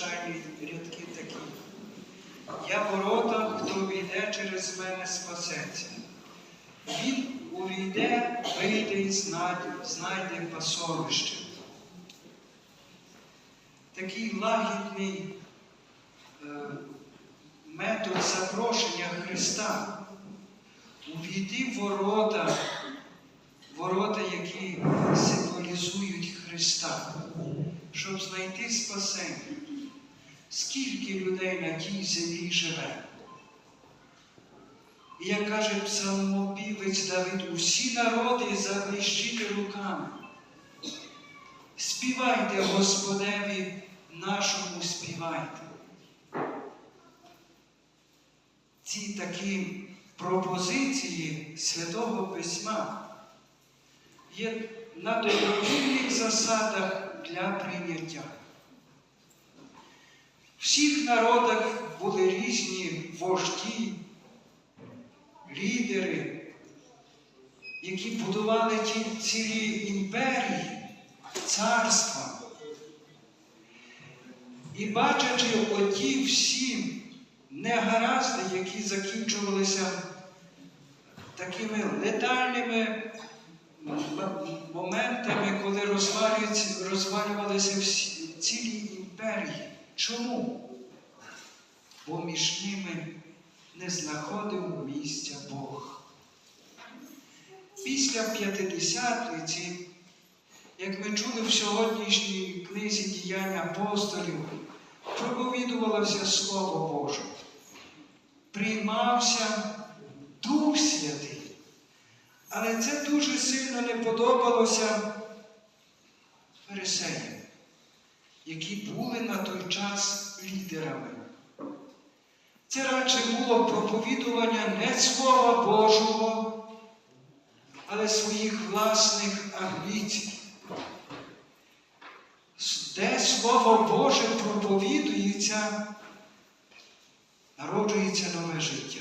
має рядки такі. Я ворота, хто війде через мене спасеться. Він увійде, вийде і знайде, знайде пасовище. Такий лагідний е, метод запрошення Христа. Увійти в ворота, ворота, які символізують Христа, щоб знайти спасення. Скільки людей на тій землі живе? І як каже псалмопівець Давид, усі народи заблищите руками. Співайте Господеві нашому співайте. Ці такі пропозиції Святого Письма є на добровільних засадах для прийняття. Всіх народах були різні вожді, лідери, які будували ті цілі імперії, царства. І бачачи оті всі негаразди, які закінчувалися такими летальними моментами, коли розвалювалися всі цілі імперії. Чому? Бо між ними не знаходив місця Бог. Після п'ятидесятниці, як ми чули в сьогоднішній книзі діяння апостолів, проповідувалося Слово Боже, приймався Дух Святий. Але це дуже сильно не подобалося фарисеям, які були на той час лідерами. Це радше було проповідування не Слова Божого, але своїх власних амбіцій. Де Слово Боже проповідується, народжується нове життя.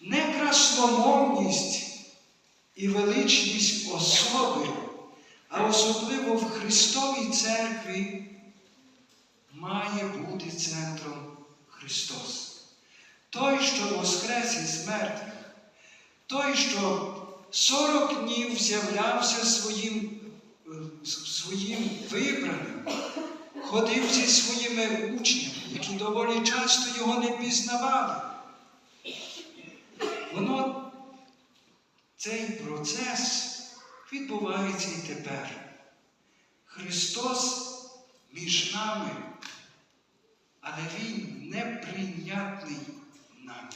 Не красномовність і величність особи, а особливо в Христовій церкві має бути центром Христос. Той, що воскрес із мертвих, той, що 40 днів з'являвся своїм, своїм вибраним, ходив зі своїми учнями, які доволі часто його не пізнавали. Воно, цей процес відбувається і тепер. Христос між нами, але Він неприйнятний нам.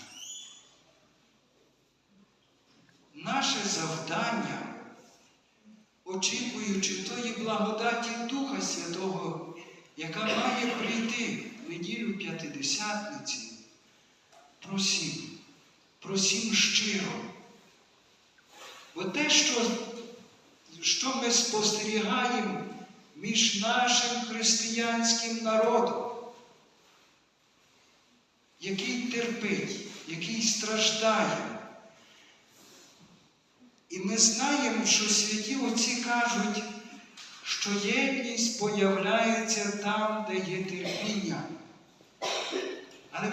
Наше завдання, очікуючи тої благодаті Духа Святого, яка має прийти в неділю П'ятидесятниці, просім, просім щиро. Бо те, що, що ми спостерігаємо між нашим християнським народом, який терпить, який страждає. І ми знаємо, що святі отці кажуть, що єдність появляється там, де є терпіння. Але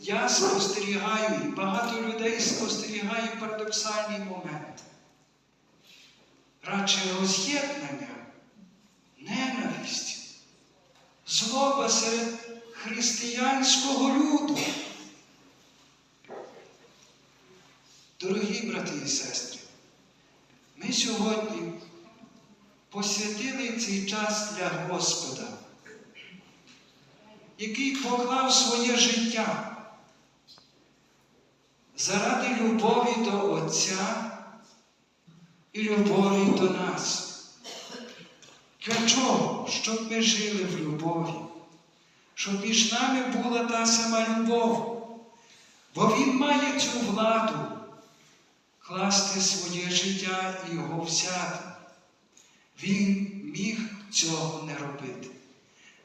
я спостерігаю, багато людей спостерігає парадоксальний момент. Радше роз'єднання, ненависть, злоба серед християнського люду. Дорогі брати і сестри, ми сьогодні посвятили цей час для Господа, який поклав своє життя заради любові до Отця і любові до нас. Для чого? Щоб ми жили в любові, щоб між нами була та сама любов. Бо Він має цю владу класти своє життя і його взяти. Він міг цього не робити.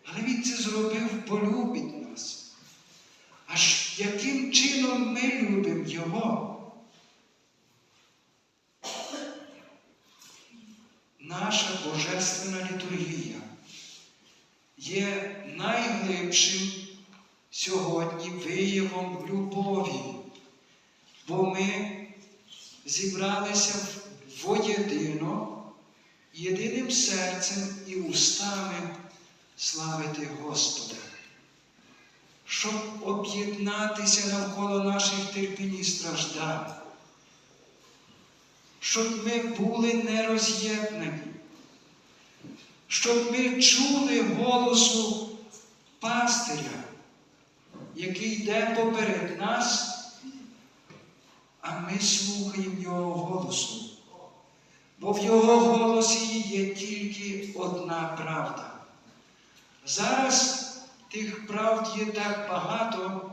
Але Він це зробив, бо любить нас. Аж яким чином ми любимо Його? наша Божественна літургія. Є найглибшим сьогодні виявом любові, бо ми зібралися воєдино, єдиним серцем і устами славити Господа, щоб об'єднатися навколо наших терпінь і страждань, щоб ми були нероз'єднані, щоб ми чули голосу пастиря, який йде поперед нас, а ми слухаємо Його голосу. Бо в Його голосі є тільки одна правда. Зараз тих правд є так багато,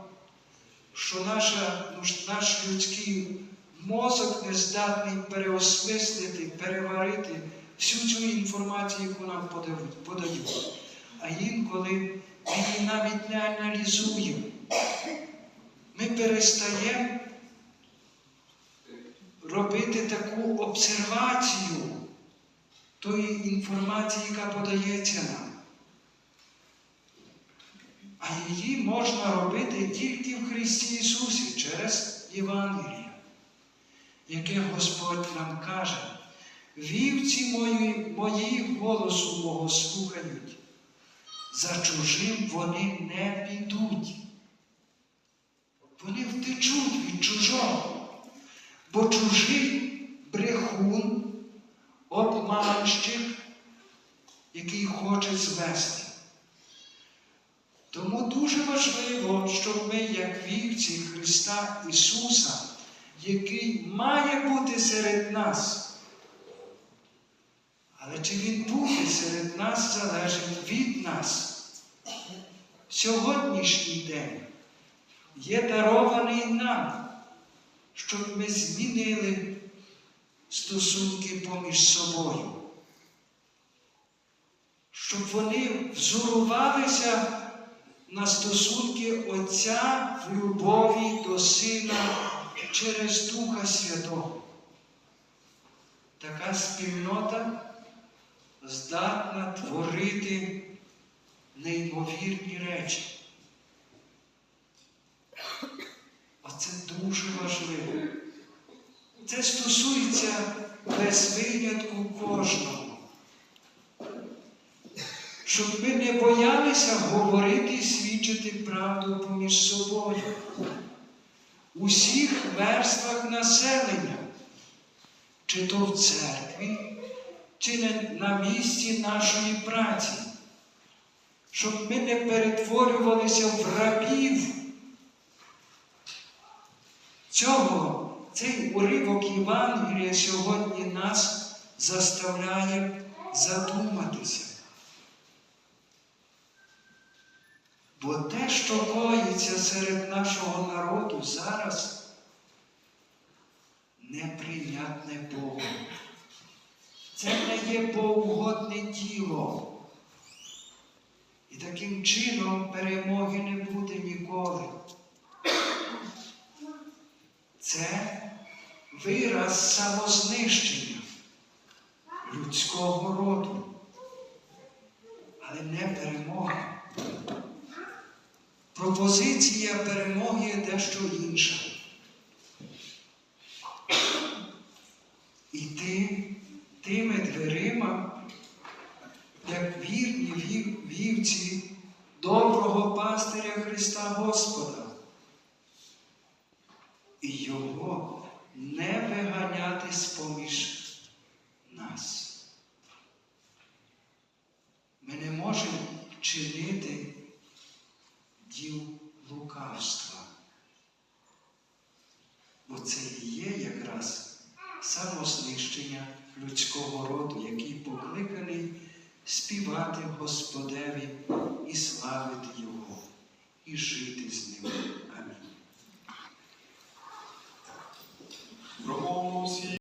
що наша, ну, наш людський мозок не здатний переосмислити, переварити всю цю інформацію, яку нам подають. А інколи ми її навіть не аналізуємо. Ми перестаємо робити таку обсервацію тої інформації, яка подається нам. А її можна робити тільки в Христі Ісусі через Євангеліє, яке Господь нам каже, вівці мої, мої голосу мого слухають, за чужим вони не підуть. Вони втечуть від чужого. Бо чужий брехун, обманщик, який хоче звести. Тому дуже важливо, щоб ми, як вівці Христа Ісуса, який має бути серед нас. Але чи Він буде серед нас залежить від нас. Сьогоднішній день є дарований нам щоб ми змінили стосунки поміж собою, щоб вони взорувалися на стосунки Отця в любові до Сина через Духа Святого. Така спільнота здатна творити неймовірні речі. Оце дуже важливо. Це стосується без винятку кожного. Щоб ми не боялися говорити і свідчити правду поміж собою. У всіх верствах населення, чи то в церкві, чи не на місці нашої праці, щоб ми не перетворювалися в рабів цього цей уривок Євангелія сьогодні нас заставляє задуматися. Бо те, що коїться серед нашого народу зараз, неприйнятне Богу. Це не є богоугодне діло. І таким чином перемоги не буде ніколи. Це вираз самознищення людського роду, але не перемога. Пропозиція перемоги дещо інша. Іти тими дверима, як вірні вів- вівці доброго пастиря Христа Господа і його не виганяти з-поміж нас. Ми не можемо чинити діл лукавства. Бо це і є якраз самознищення людського роду, який покликаний співати Господеві і славити Його, і жити з ним. Амінь.